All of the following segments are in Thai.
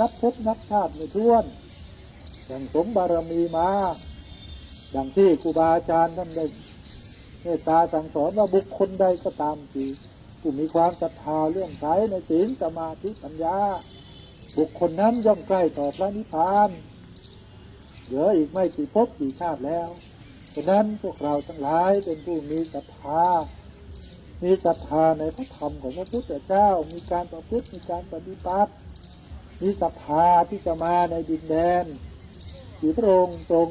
นับภพนับชาติไม่ท้วนสั่งสมบารมีมาดังที่ครูบาอาจารย์ท่านได้เมตตาสั่งสอนว่าบุคคลใดก็ตามทีผู้มีความศรัทธาเรื่องใสในศีลสมาธิปัญญา บุคคลนั้นย่อมใกล้ต่อพระนิพพานเหลืออีกไม่กี่ภพกี่ชาติแล้วฉะนั้นพวกเราทั้งหลายเป็นผู้มีศรัทธา มีศรัทธาในพระธรรมของพระพุทธเจ้า มีการประพฤติมีการปฏิบัติ มีศรัทธาที่จะมาในดินแดนที่พระองค์ทรง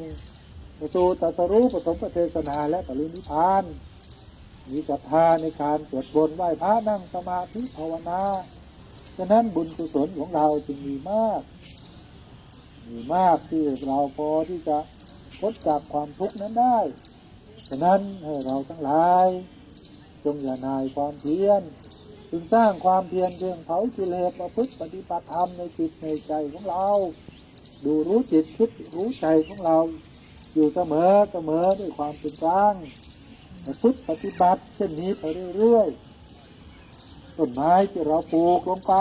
ประสูตรัสรู้ปฐมเทศนาและปรินิพาน มีศรัทธาในการสวดบนไหว้พระนั่งสมาธิภาวนาฉะนั้นบุญกุศลของเราจึงมีมาก มีมากที่เราพอที่จะพ้นจากความทุกข์นั้นได้ ฉะนั้นให้เราทั้งหลาย จงอย่านายความเพียร จึงสร้างความเพียรเรื่องเผากิเลสประพฤติปฏิบัติธรรมในจิตในใจของเรา ดูรู้จิตคิดรู้ใจของเรา อยู่เสมอเสมอด้วยความเป็นกลางประพฤติปฏิบัติเช่นนี้ไปเรื่อยๆต้นไม้ที่เราปลูกลงไป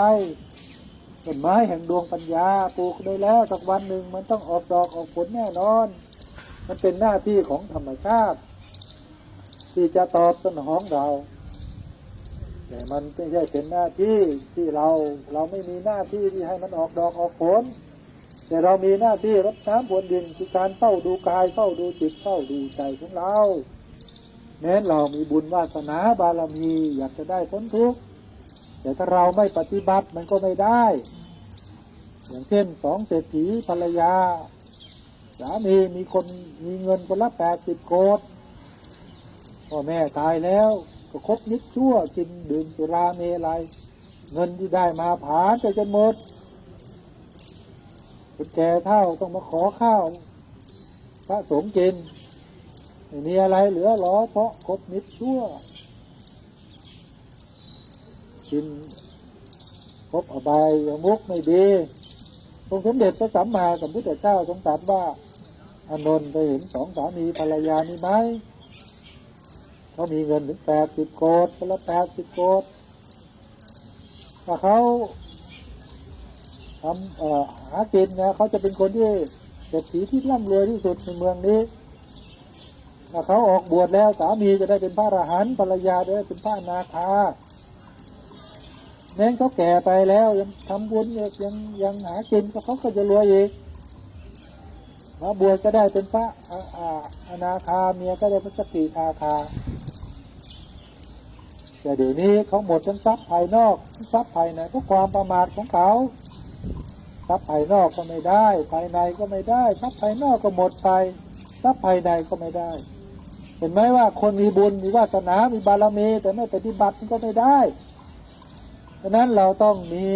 ต้นไม้แห่งดวงปัญญาปลูกได้แล้วสักวันหนึ่งมันต้องออกดอกออกผลแน่นอน มันเป็นหน้าที่ของธรรมชาติ ที่จะตอบสนองเรา แต่มันไม่ใช่เป็นหน้าที่ที่เราเราไม่มีหน้าที่ที่ให้มันออกดอกออกผล แต่เรามีหน้าที่รับน้ำพวนดินคือการเฝ้าดูกายเฝ้าดูจิตเฝ้าดูใจของเราแม้นเรามีบุญวาสนาบารมีอยากจะได้พ้นทุกข์แต่ถ้าเราไม่ปฏิบัติมันก็ไม่ได้ อย่างเช่นสองเศรษฐีภรรยา สามีมีคนมีเงินคนละแปดสิบโกดพ่อแม่ตายแล้ว ก็คบนิดชั่วกินดื่มสุราเมลัยเงินที่ได้มาผาญไปจนหมดคนแก่เท่าต้องมาขอข้าว พระสงฆ์กินมีอะไรเหลือหรอเพราะคบมิตรชั่ว กินพบอบายมุกไม่ดีองค์สมเด็จพระสัมมาสัมพุทธเจ้าทรงตรัสว่าอานนท์ไปเห็นสองสามีภรรยานี่ไหม เขามีเงินถึงแปดสิบโกดคนละแปดสิบโกดถ้าเขาทำเอ่อหากินนะเขาจะเป็นคนที่เศรษฐีที่ร่ำรวยที่สุดในเมืองนี้ถ้าเขาออกบวชแล้วสามีจะได้เป็นพระอรหันต์ภรรยาจะได้เป็นพระนาคาแม้นเขาแก่ไปแล้วยังทำบุญอีกยังยังหากินเขาก็จะรวยอีก มาบวชก็ได้เป็นพระอาอาอนาคาเมียก็ได้เป็นสกกิทาคา แต่เดี๋ยวนี้เขาหมดทั้งทรัพย์ภายนอกทั้งทรัพย์ภายในเพราะความประมาทของเขาทรัพย์ภายนอกก็ไม่ได้ ภายในก็ไม่ได้ทรัพย์ภายนอกก็หมดไปทรัพย์ภายในก็ไม่ได้ เห็นไหมว่าคนมีบุญมีวาสนา มีบารมี แต่ไม่ปฏิบัติมันก็ไม่ได้ดังนั้นเราต้องมี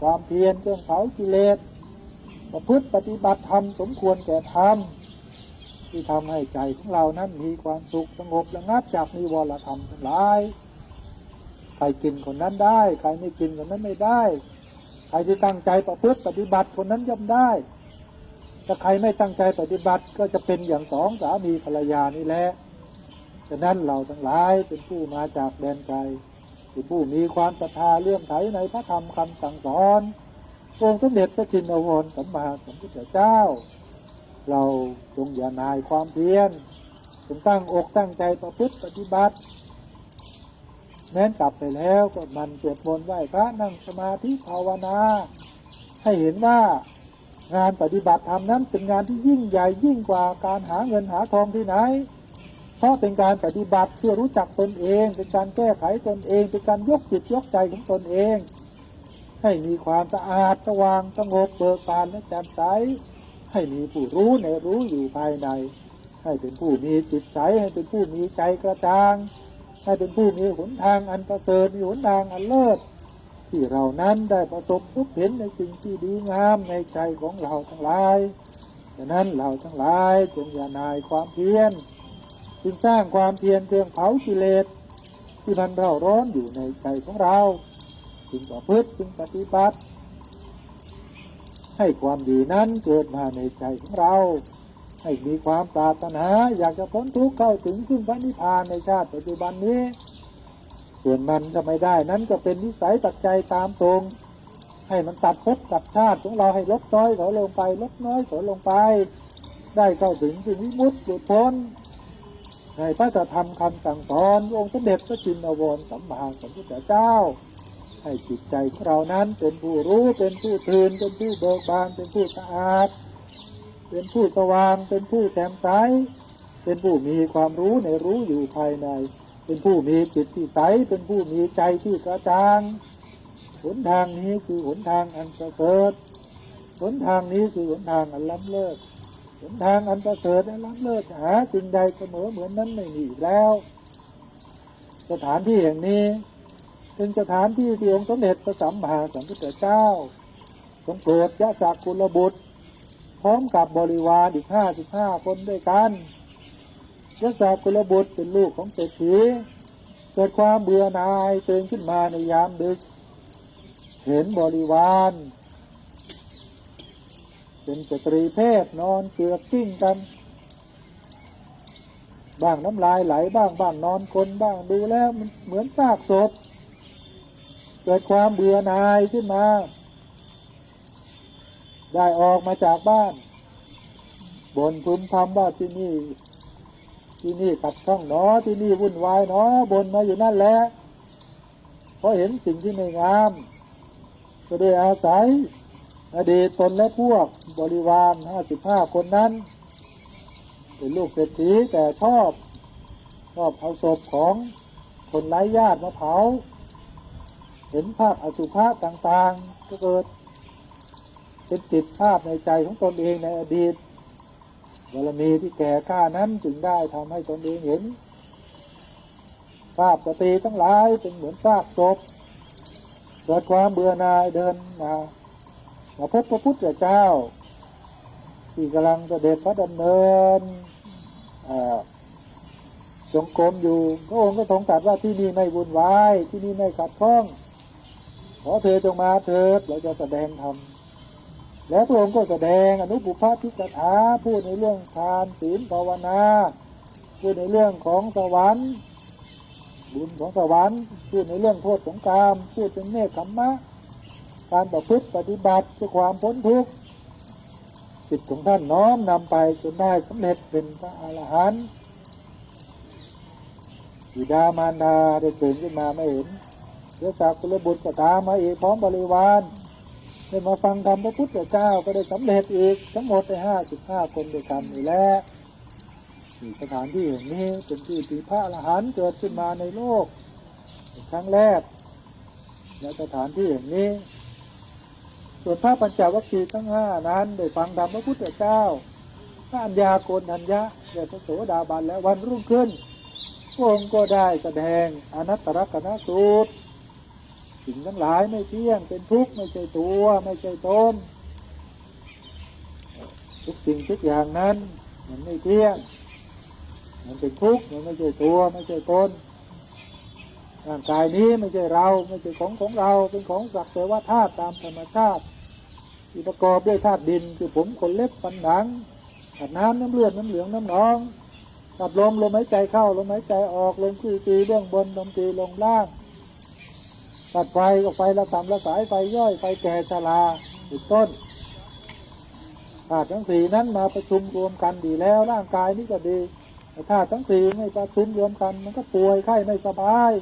ความเพียรเครื่องเผากิเลส ประพฤติปฏิบัติธรรมสมควรแก่ธรรมที่ทำให้ใจของเรานั้นมีความสุขสงบระงับจากนิวรธรรมทั้งหลาย ใครกินคนนั้นได้ ใครไม่กินคนนั้นไม่ได้ ใครที่ตั้งใจประพฤติปฏิบัติคนนั้นย่อมได้ ถ้าใครไม่ตั้งใจปฏิบัติก็จะเป็นอย่างสองสามีภรรยานี่แหละฉะนั้นเราทั้งหลายเป็นผู้มาจากแดนไกลเป็นผู้มีความศรัทธาเลื่อมใสในพระธรรมคำสั่งสอน องค์สมเด็จพระจินวรสัมมาสัมพุทธเจ้า เราจงอย่านายความเพียรจงตั้งอกตั้งใจประพฤติปฏิบัติ แม้นกลับไปแล้วก็มันสวดมนต์ไหว้พระนั่งสมาธิภาวนา ให้เห็นว่างานปฏิบัติธรรมนั้นเป็นงานที่ยิ่งใหญ่ยิ่งกว่าการหาเงินหาทองที่ไหน เพราะเป็นการปฏิบัติเพื่อรู้จักตนเอง เป็นการแก้ไขตนเอง เป็นการยกจิตยกใจของตนเอง ให้มีความสะอาดสว่างสงบเบิกบานและแจ่มใส ให้มีผู้รู้ในรู้อยู่ภายใน ให้เป็นผู้มีจิตใสให้เป็นผู้มีใจกระจ่าง ให้เป็นผู้มีหนทางอันประเสริฐมีหนทางอันเลิศที่เรานั้นได้ประสบพบเห็นในสิ่งที่ดีงามในใจของเราทั้งหลายดังนั้นเราทั้งหลายจงอย่านายความเพียรจึงสร้างความเพียรเครื่องเผากิเลสที่มันเร่าร้อนอยู่ในใจของเรา จึงประพฤติจึงปฏิบัติ ให้ความดีนั้นเกิดมาในใจของเรา ให้มีความปรารถนาอยากจะพ้นทุกข์เข้าถึงซึ่งพระนิพพานในชาติปัจจุบันนี้ ส่วนมันจะไม่ได้นั้นก็เป็นนิสัยตัดใจตามทรง ให้มันตัดภพตัดชาติของเราให้ลดน้อยถอยลงไป ลดน้อยถอยลงไป ได้เข้าถึงสิ่งวิมุตติหลุดพ้นในพระธรรมคำสั่งสอนองค์สมเด็จพระจินวรสัมมาสัมพุทธเจ้า ให้จิตใจของเรานั้นเป็นผู้รู้เป็นผู้ตื่นเป็นผู้เบิกบาน เป็นผู้สะอาด เป็นผู้สว่าง เป็นผู้แจ่มใสเป็นผู้มีความรู้ในรู้อยู่ภายใน เป็นผู้มีจิตที่ใสเป็นผู้มีใจที่กระจ่างหนทางนี้คือหนทางอันประเสริฐหนทางนี้คือหนทางอันล้ำเลิศหนทางอันประเสริฐและล้ำเลิศหาสิ่งใดเสมอเหมือนนั้นไม่มีแล้ว สถานที่แห่งนี้ เป็นสถานที่ที่องค์สมเด็จพระสัมมาสัมพุทธเจ้าทรงโปรดยะสักกุลบุตร พร้อมกับบริวารอีกห้าสิบห้าคนด้วยกันยะสักกุลบุตรเป็นลูกของเศรษฐีเกิดความเบื่อหน่ายตื่นขึ้นมาในยามดึก เห็นบริวาร เป็นสตรีเพศนอนเกลือกกิ้งกัน บ้างน้ำลายไหลบ้างบ้างนอนคนบ้างดูแล้วมันเหมือนซากศพ เกิดความเบื่อหน่ายขึ้นมา ได้ออกมาจากบ้านบนพึมพำว่าที่นี่ ที่นี่ขัดข้องหนอที่นี่วุ่นวายหนอบนมาอยู่นั่นแหละเพราะเห็นสิ่งที่ไม่งาม ก็ได้อาศัย อดีตตนและพวกบริวารห้าสิบห้าคนนั้น เป็นลูกเศรษฐีแต่ชอบ ชอบเอาศพของคนไร้ญาติมาเผา เห็นภาพอสุภะต่างๆ ก็เกิด เป็นติดภาพในใจของตนเองในอดีตบารมีที่แก่กล้านั้นจึงได้ทำให้ตนเองเห็น ภาพสตรีทั้งหลายเป็นเหมือนซากศพเกิดความเบื่อหน่ายเดินมามาพบพระพุทธเจ้า ที่กำลังจะเด็จพระดำเนินจงกรมอยู่พระองค์ก็ทรงตรัสว่าที่นี่ไม่วุ่นวาย ที่นี่ไม่ขัดข้อง อเธอจงมาเถิดเราจะแสดงธรรมแล้วพระองค์ก็แสดงอนุบุพพิกถาพูดในเรื่องทานศีลภาวนาพูดในเรื่องของสวรรค์บุญของสวรรค์พูดในเรื่องโทษของกรรมพูดเป็นเนคขมมะ การประพฤติปฏิบัติเพื่อความพ้นทุกข์จิตของท่านน้อมนำไปจนได้สำเร็จเป็นพระอรหันต์บิดามารดาได้ตื่นขึ้นมาไม่เห็น เดี๋ยวสากกุลบุตรก็ตามมาอีกพร้อมบริวารได้มาฟังธรรมพระพุทธเจ้าก็ได้สำเร็จอีกทั้งหมดได้ห้าสิบห้าคนด้วยกันนี่แหละนี่สถานที่แห่งนี้เป็นที่ที่พระอรหันต์เกิดขึ้นมาในโลกครั้งแรก และสถานที่แห่งนี้ ส่วนพระปัญจวัคคีย์ทั้งห้านั้นได้ฟังธรรมพระพุทธเจ้าพระอัญญาโกณัญญะได้พระโสดาบันและวันรุ่งขึ้นพระองค์ก็ได้แสดงอนัตตลกนสูตร สิ่งทั้งหลายไม่เที่ยงเป็นทุกข์ไม่ใช่ตัวไม่ใช่ตนทุกสิ่งทุกอย่างนั้น มันไม่เที่ยง มันเป็นทุกข์มันไม่ใช่ตัว ไม่ใช่ตนร่างกายนี้ไม่ใช่เรา ไม่ใช่ของของเราเป็นของสักแต่ว่าธาตุตามธรรมชาติที่ประกอบด้วยธาตุดิน คือผมขนเล็บฟันหนังธาตุน้ำน้ำเลือดน้ำเหลืองน้ำหนองธาตุลมลมหายใจเข้าลมหายใจออกลมคือตีเบื้องบนลมตีลงล่าง ธาตุไฟก็ไฟละสามละสายไฟย่อยไฟแก่ชราเป็นต้นธาตุทั้งสี่นั้นมาประชุมรวมกันดีแล้วร่างกายนี้ก็ดีแต่ธาตุทั้งสี่ไม่ประชุมรวมกัน มันก็ป่วยไข้ไม่สบาย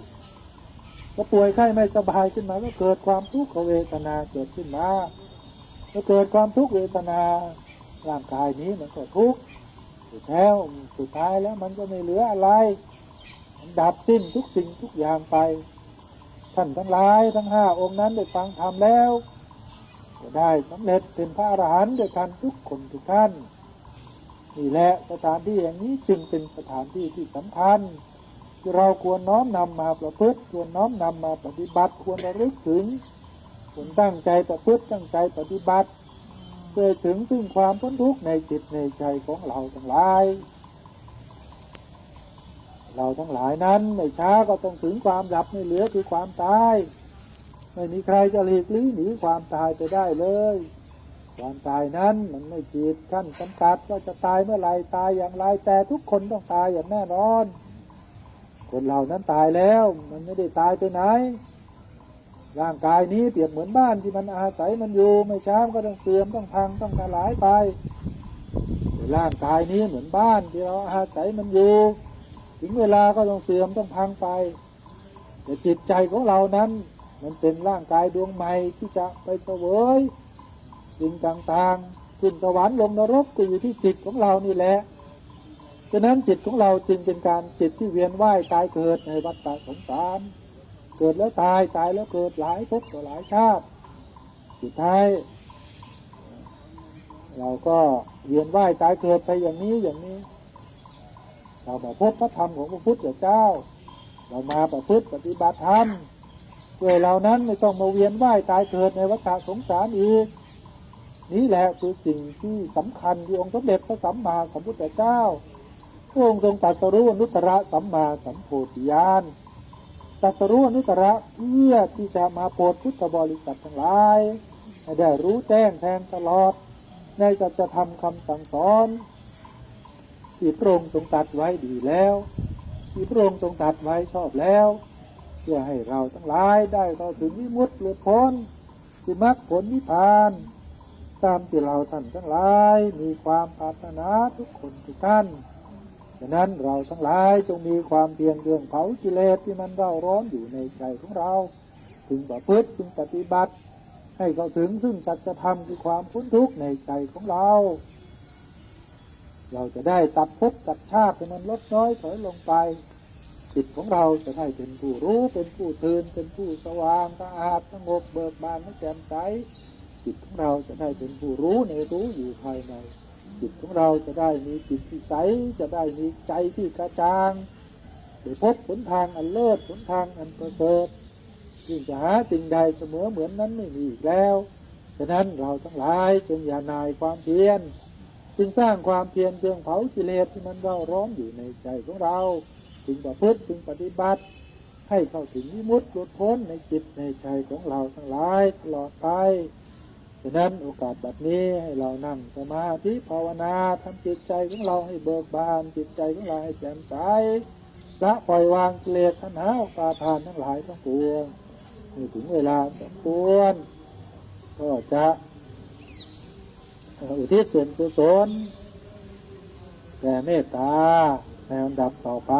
ก็ป่วยไข้ไม่สบายขึ้นมาก็เกิดความทุกขเวทนาเกิดขึ้นมาก็เกิดความทุกขเวทนาร่างกายนี้มันก็ทุกข์สุดแล้วสุดท้ายแล้วมันก็ไม่เหลืออะไรมันดับสิ้นทุกสิ่งทุกอย่างไป ท่านทั้งหลายทั้งห้าองค์นั้นได้ฟังธรรมแล้วก็ได้สำเร็จเป็นพระอรหันต์ด้วยกันทุกคนทุกท่านนี่แหละสถานที่อย่างนี้จึงเป็นสถานที่ที่สำคัญที่เราควรน้อมนำมาประพฤติควรน้อมนำมาปฏิบัติควรระลึกถึงควรตั้งใจประพฤติตั้งใจปฏิบัติเพื่อถึงซึ่งความพ้นทุกข์ในจิตในใจของเราทั้งหลาย เราทั้งหลายนั้นไม่ช้าก็ต้องถึงความดับไม่เหลือคือความตาย ไม่มีใครจะหลีกลี่หนีความตายไปได้เลย ความตายนั้นมันไม่จีดขั้นจำกัดว่าจะตายเมื่อไหรตายอย่างไรแต่ทุกคนต้องตายอย่างแน่นอน คนเรานั้นตายแล้ว มันไม่ได้ตายไปไหน ร่างกายนี้เปรียบเหมือนบ้านที่มันอาศัยมันอยู่ไม่ช้าก็ต้องเสื่อมต้องพังต้องทลายไปร่างกายนี้เหมือนบ้านที่เราอาศัยมันอยู่ ถึงเวลาก็ต้องเสื่อมต้องพังไป แต่จิตใจของเรานั้น มันเป็นร่างกายดวงใหม่ที่จะไปเสวยสิ่งต่างๆขึ้นสวรรค์ลงนรกก็อยู่ที่จิตของเรานี่แหละฉะนั้นจิตของเราจึงเป็นการจิตที่เวียนว่ายตายเกิดในวัฏฏะสงสารเกิดแล้วตายตายแล้วเกิดหลายภพต่อหลายชาติ สุดท้าย เราก็เวียนว่ายตายเกิดไปอย่างนี้อย่างนี้ เรามาพบพระธรรมของพระพุทธเจ้า เรามาประพฤติปฏิบัติธรรมเพื่อเรานั้นไม่ต้องมาเวียนว่ายตายเกิดในวัฏสงสารอีกนี่แหละคือสิ่งที่สำคัญที่องค์สมเด็จพระสัมมาสัมพุทธเจ้าพระองค์ทรงตรัสรู้อนุตตรสัมมาสัมโพธิญาณตรัสรู้อนุตตรเพื่อที่จะมาโปรดพุทธบริษัททั้งหลายให้ได้รู้แจ้งแทงตลอด ในสัจธรรมคำสั่งสอน ที่พระองค์ทรงตรัสไว้ดีแล้ว ที่พระองค์ทรงตรัสไว้ชอบแล้ว เพื่อให้เราทั้งหลายได้เข้าถึงวิมุตติหลุดพ้นคือมรรคผลนิพพาน ตามที่เราท่านทั้งหลาย มีความปรารถนาทุกคนทุกท่านฉะนั้นเราทั้งหลายจงมีความเพียรเรื่องเผากิเลสที่มันเร่าร้อนอยู่ในใจของเรา ถึงประพฤติถึงปฏิบัติ ให้เข้าถึงซึ่งสัจธรรมคือความพ้นทุกข์ในใจของเรา เราจะได้ตัดภพตัดชาติให้มันลดน้อยถอยลงไปจิตของเราจะได้เป็นผู้รู้เป็นผู้ตื่นเป็นผู้สว่างสะอาดสงบเบิกบานและแจ่มใสจิตของเราจะได้เป็นผู้รู้ในรู้อยู่ภายใน จิตของเราจะได้มีจิตที่ใสจะได้มีใจที่กระจ่างได้พบผลทางอันเลิศผลทางอันประเสริฐยิ่งจะหาสิ่งใดเสมอเหมือนนั้นไม่มีอีกแล้ว ฉะนั้นเราทั้งหลายจงอย่านายความเพียร จึงสร้างความเพียรเครื่องเผากิเลสที่มันเร่าร้อนอยู่ในใจของเรา จึงประพฤติจึงปฏิบัติ ให้เข้าถึงวิมุตติหลุดพ้นในจิตในใจของเราทั้งหลายตลอดไปฉะนั้นโอกาสแบบนี้ให้เรานั่งสมาธิภาวนาทำจิตใจของเราให้เบิกบาน จิตใจของเราให้แจ่มใสละปล่อยวางกิเลสทันหาอุปาทานทั้งหลายทั้งปวงเมื่ถึงเวลาสมควรก็จะ อุทิศส่วนกุศลแต่เมตตาในลำดับต่อไป